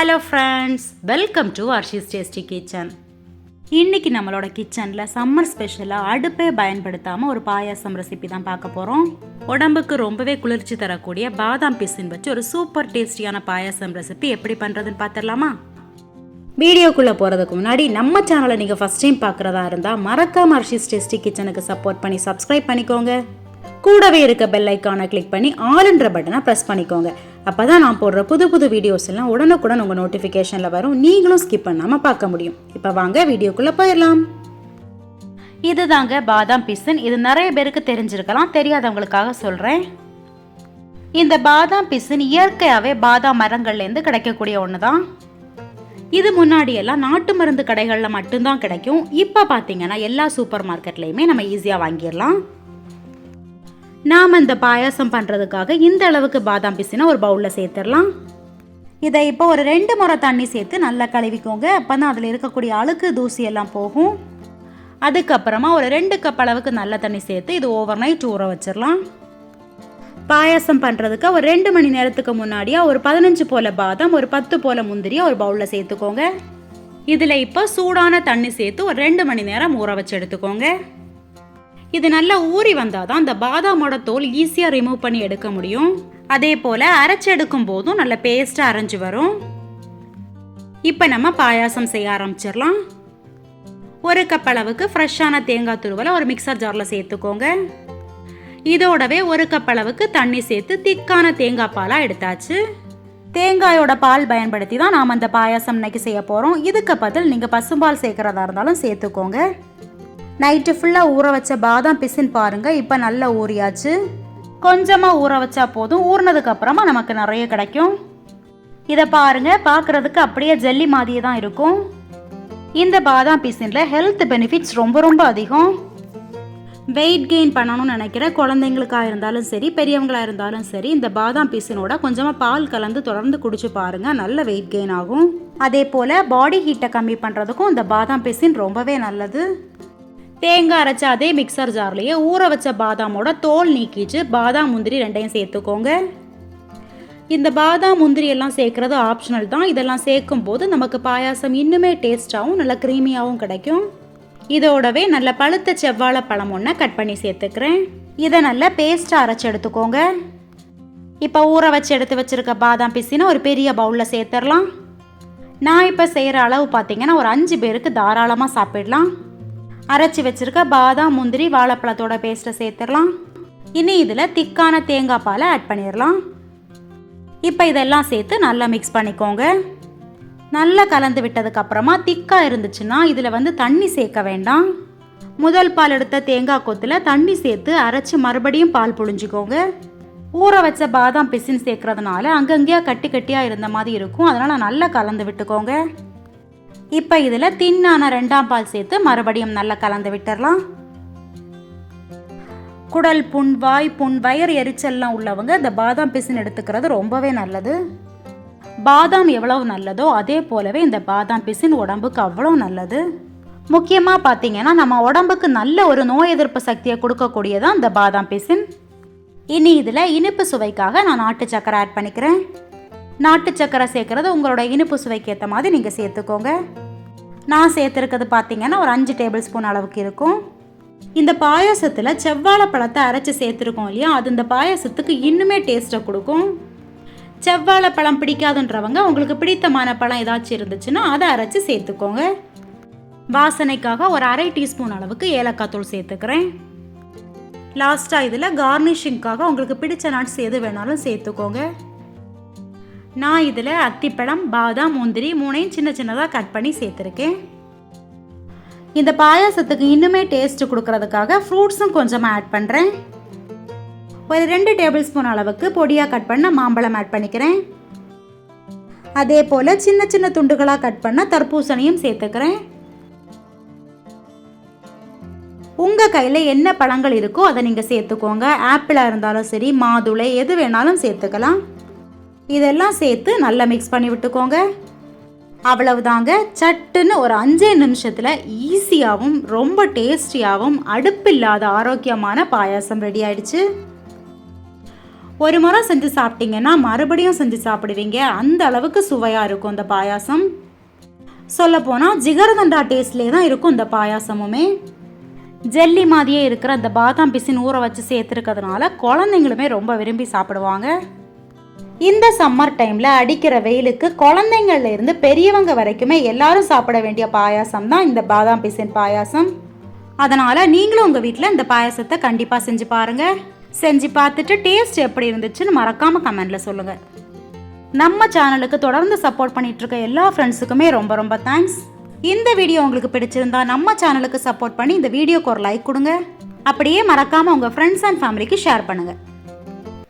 Hello friends welcome to Arshi's tasty kitchen இன்னைக்கு நம்மளோட கிச்சனில் சம்மர் ஸ்பெஷலாக அடுப்பே பயன்படுத்தாமல் ஒரு பாயாசம் ரெசிபி தான் பார்க்க போகிறோம் உடம்புக்கு ரொம்பவே குளிர்ச்சி தரக்கூடிய பாதாம் பிசின் வச்சு ஒரு சூப்பர் டேஸ்டியான பாயாசம் ரெசிபி எப்படி பண்ணுறதுன்னு பார்த்துடலாமா? வீடியோக்குள்ளே போகிறதுக்கு முன்னாடி நம்ம சேனலை நீங்கள் ஃபஸ்ட் டைம் பார்க்குறதா இருந்தால் மறக்காம அர்ஷிஸ் டேஸ்டி கிச்சனுக்கு சப்போர்ட் பண்ணி சப்ஸ்கிரைப் பண்ணிக்கோங்க. கூடவே இருக்க பெல் ஐக்கானை கிளிக் பண்ணி ஆல்ன்ற பட்டனை ப்ரெஸ் பண்ணிக்கோங்க. அப்போ தான் நான் போடுற புது புது வீடியோஸ் எல்லாம் உடனுக்குடன் உங்கள் நோட்டிஃபிகேஷனில் வரும். நீங்களும் ஸ்கிப் பண்ணாமல் பார்க்க முடியும். இப்போ வாங்க வீடியோக்குள்ளே போயிடலாம். இதுதாங்க பாதாம் பிசன். இது நிறைய பேருக்கு தெரிஞ்சிருக்கலாம். தெரியாதவங்களுக்காக சொல்கிறேன் இந்த பாதாம் பிசின் இயற்கையாகவே பாதாம் மரங்கள்லேருந்து கிடைக்கக்கூடிய ஒன்று தான் இது முன்னாடியெல்லாம் நாட்டு மருந்து கடைகளில் மட்டும்தான் கிடைக்கும். இப்போ பார்த்தீங்கன்னா எல்லா சூப்பர் மார்க்கெட்லேயுமே நம்ம ஈஸியாக வாங்கிடலாம். நாம் இந்த பாயாசம் பண்ணுறதுக்காக இந்த அளவுக்கு பாதாம் பிசினை ஒரு பவுலில் சேர்த்துடலாம். இதை இப்போ ஒரு ரெண்டு முறை தண்ணி சேர்த்து நல்லா கழுவிக்கோங்க. அப்போ தான் அதில் இருக்கக்கூடிய அழுக்கு தூசி எல்லாம் போகும். அதுக்கப்புறமா ஒரு ரெண்டு கப் அளவுக்கு நல்ல தண்ணி சேர்த்து இது ஓவர் நைட் ஊற வச்சிடலாம். பாயாசம் பண்ணுறதுக்கு ஒரு ரெண்டு மணி நேரத்துக்கு முன்னாடியே ஒரு பதினஞ்சு போல பாதாம் ஒரு பத்து போல முந்திரியை ஒரு பவுலில் சேர்த்துக்கோங்க. இதில் இப்போ சூடான தண்ணி சேர்த்து ஒரு ரெண்டு மணி நேரம் ஊற வச்சு எடுத்துக்கோங்க. இது நல்லா ஊறி வந்தால் தான் அந்த பாதாமோட தோல் ஈஸியாக ரிமூவ் பண்ணி எடுக்க முடியும். அதே போல் அரைச்சி எடுக்கும் போதும் நல்ல பேஸ்ட்டாக அரைஞ்சு வரும். இப்போ நம்ம பாயாசம் செய்ய ஆரம்பிச்சிடலாம். ஒரு கப் அளவுக்கு ஃப்ரெஷ்ஷான தேங்காய் துருவலை ஒரு மிக்சர் ஜாரில் சேர்த்துக்கோங்க. இதோடவே ஒரு கப் அளவுக்கு தண்ணி சேர்த்து திக்கான தேங்காய் பாலாக எடுத்தாச்சு. தேங்காயோட பால் பயன்படுத்தி தான் நாம் அந்த பாயாசம் இன்னைக்கு செய்ய போகிறோம் இதுக்கு பதில் நீங்கள் பசும்பால் சேர்க்குறதா இருந்தாலும் சேர்த்துக்கோங்க. நைட்டு ஃபுல்லாக ஊற வச்ச பாதாம் பிசின் பாருங்கள் இப்போ நல்லா ஊறியாச்சு. கொஞ்சமாக ஊற வச்சா போதும். ஊறினதுக்கு அப்புறமா நமக்கு நிறைய கிடைக்கும். இதை பாருங்க. பார்க்குறதுக்கு அப்படியே ஜல்லி மாதிரியே தான் இருக்கும். இந்த பாதாம் பிசினில் ஹெல்த் பெனிஃபிட்ஸ் ரொம்ப ரொம்ப அதிகம். வெயிட் கெயின் பண்ணணும்னு நினைக்கிற குழந்தைங்களுக்காக இருந்தாலும் சரி பெரியவங்களாக இருந்தாலும் சரி இந்த பாதாம் பீசினோட கொஞ்சமாக பால் கலந்து தொடர்ந்து குடிச்சு பாருங்கள் நல்ல வெயிட் கெயின் ஆகும். அதே போல் பாடி ஹீட்டை கம்மி பண்ணுறதுக்கும் இந்த பாதாம் பீசின் ரொம்பவே நல்லது. தேங்காய் அரைச்ச அதே மிக்சர் ஜார்லேயே ஊற வச்ச பாதாமோட தோல் நீக்கிச்சு பாதாம் முந்திரி ரெண்டையும் சேர்த்துக்கோங்க. இந்த பாதாம் முந்திரி எல்லாம் சேர்க்குறது ஆப்ஷனல் தான். இதெல்லாம் சேர்க்கும் போது நமக்கு பாயாசம் இன்னுமே டேஸ்ட்டாகவும் நல்ல க்ரீமியாகவும் கிடைக்கும். இதோடவே நல்ல பழுத்த செவ்வாழை பழம் ஒன்று கட் பண்ணி சேர்த்துக்கிறேன். இதை நல்லா பேஸ்ட்டாக அரைச்சி எடுத்துக்கோங்க. இப்போ ஊற வச்சு எடுத்து வச்சுருக்க பாதாம் பிசினை ஒரு பெரிய பவுலில் சேர்த்துடலாம். நான் இப்போ செய்கிற அளவு பார்த்தீங்கன்னா ஒரு அஞ்சு பேருக்கு தாராளமாக சாப்பிடலாம். அரைச்சி வச்சிருக்க பாதாம் முந்திரி வாழைப்பழத்தோட பேஸ்ட்டை சேர்த்துடலாம். இனி இதில் திக்கான தேங்காய் பாலை ஆட் பண்ணிடலாம். இப்போ இதெல்லாம் சேர்த்து நல்லா மிக்ஸ் பண்ணிக்கோங்க. நல்லா கலந்து விட்டதுக்கப்புறமா திக்காக இருந்துச்சுன்னா இதில் வந்து தண்ணி சேர்க்க வேண்டாம். முதல் பால் எடுத்த தேங்காய் கொத்தில் தண்ணி சேர்த்து அரைச்சி மறுபடியும் பால் புழிஞ்சிக்கோங்க. ஊற வச்ச பாதாம் பிசின் சேர்க்கறதுனால அங்கங்கேயா கட்டி கட்டியாக இருந்த மாதிரி இருக்கும். அதனால் நல்லா கலந்து விட்டுக்கோங்க. இப்போ இதில் தின்னான ரெண்டாம் பால் சேர்த்து மறுபடியும் நல்லா கலந்து விட்டுறலாம். குடல் புண் வாய் புண் வயிறு எரிச்சல்லாம் உள்ளவங்க இந்த பாதாம் பிசின் எடுத்துக்கிறது ரொம்பவே நல்லது. பாதாம் எவ்வளவு நல்லதோ அதே போலவே இந்த பாதாம் பிசின் உடம்புக்கு அவ்வளோ நல்லது. முக்கியமாக பார்த்தீங்கன்னா நம்ம உடம்புக்கு நல்ல ஒரு நோய் எதிர்ப்பு சக்தியை கொடுக்கக்கூடியதான் இந்த பாதாம் பிசின். இனி இதில் இனிப்பு சுவைக்காக நான் நாட்டு சக்கரை ஆட் பண்ணிக்கிறேன். நாட்டு சக்கரை சேர்க்குறது உங்களோட இனிப்பு சுவைக்கு ஏற்ற மாதிரி நீங்கள் சேர்த்துக்கோங்க. நான் சேர்த்துருக்கிறது பார்த்தீங்கன்னா ஒரு அஞ்சு டேபிள் ஸ்பூன் அளவுக்கு இருக்கும். இந்த பாயாசத்தில் செவ்வாழை பழத்தை அரைச்சி சேர்த்துருக்கோம் இல்லையா? அது இந்த பாயாசத்துக்கு இன்னுமே டேஸ்ட்டை கொடுக்கும். செவ்வாழை பழம் பிடிக்காதுன்றவங்க உங்களுக்கு பிடித்தமான பழம் ஏதாச்சும் இருந்துச்சுன்னா அதை அரைச்சி சேர்த்துக்கோங்க. வாசனைக்காக ஒரு அரை டீஸ்பூன் அளவுக்கு ஏலக்காய் தூள் சேர்த்துக்கிறேன். லாஸ்ட்டாக இதில் கார்னிஷிங்க்காக உங்களுக்கு பிடிச்ச நட்ஸ் எது வேணாலும் சேர்த்துக்கோங்க. நான் இதில் அத்திப்பழம் பாதாம் முந்திரி மூணையும் சின்ன சின்னதாக கட் பண்ணி சேர்த்துருக்கேன். இந்த பாயாசத்துக்கு இன்னுமே டேஸ்ட் கொடுக்கறதுக்காக ஃப்ரூட்ஸும் கொஞ்சமாக ஆட் பண்ணுறேன் ஒரு ரெண்டு டேபிள் ஸ்பூன் அளவுக்கு பொடியாக கட் பண்ண மாம்பழம் ஆட் பண்ணிக்கிறேன். அதே போல் சின்ன சின்ன துண்டுகளாக கட் பண்ண தர்பூசணியும் சேர்த்துக்கிறேன். உங்கள் கையில் என்ன பழங்கள் இருக்கோ அதை நீங்கள் சேர்த்துக்கோங்க. ஆப்பிளாக இருந்தாலும் சரி மாதுளை எது வேணாலும் சேர்த்துக்கலாம். இதெல்லாம் சேர்த்து நல்லா மிக்ஸ் பண்ணி விட்டுக்கோங்க. அவ்வளவுதாங்க. சட்டுன்னு ஒரு அஞ்சே நிமிஷத்தில் ஈஸியாகவும் ரொம்ப டேஸ்டியாகவும் அடுப்பில்லாத ஆரோக்கியமான பாயாசம் ரெடி ஆயிடுச்சு. ஒரு முறை செஞ்சு சாப்பிட்டீங்கன்னா மறுபடியும் செஞ்சு சாப்பிடுவீங்க. அந்த அளவுக்கு சுவையாக இருக்கும் இந்த பாயாசம். சொல்லப்போனால் ஜிகரதண்டா டேஸ்ட்லேயே தான் இருக்கும் இந்த பாயாசமுமே. ஜெல்லி மாதிரியே இருக்கிற அந்த பாதாம் பிசின் ஊற வச்சு சேர்த்துருக்கிறதுனால குழந்தைங்களுமே ரொம்ப விரும்பி சாப்பிடுவாங்க. இந்த சம்மர் டைமில் அடிக்கிற வெயிலுக்கு குழந்தைங்கள்லேருந்து பெரியவங்க வரைக்குமே எல்லாரும் சாப்பிட வேண்டிய பாயாசம் தான் இந்த பாதாம் பிசின் பாயாசம். அதனால் நீங்களும் உங்கள் வீட்டில் இந்த பாயாசத்தை கண்டிப்பாக செஞ்சு பாருங்கள் செஞ்சு பார்த்துட்டு டேஸ்ட் எப்படி இருந்துச்சுன்னு மறக்காமல் கமெண்டில் சொல்லுங்கள் நம்ம சேனலுக்கு தொடர்ந்து சப்போர்ட் பண்ணிகிட்ருக்க இருக்க எல்லா ஃப்ரெண்ட்ஸுக்குமே ரொம்ப ரொம்ப தேங்க்ஸ் இந்த வீடியோ உங்களுக்கு பிடிச்சிருந்தா நம்ம சேனலுக்கு சப்போர்ட் பண்ணி இந்த வீடியோக்கு ஒரு லைக் கொடுங்க. அப்படியே மறக்காமல் உங்கள் ஃப்ரெண்ட்ஸ் அண்ட் ஃபேமிலிக்கு ஷேர் பண்ணுங்கள்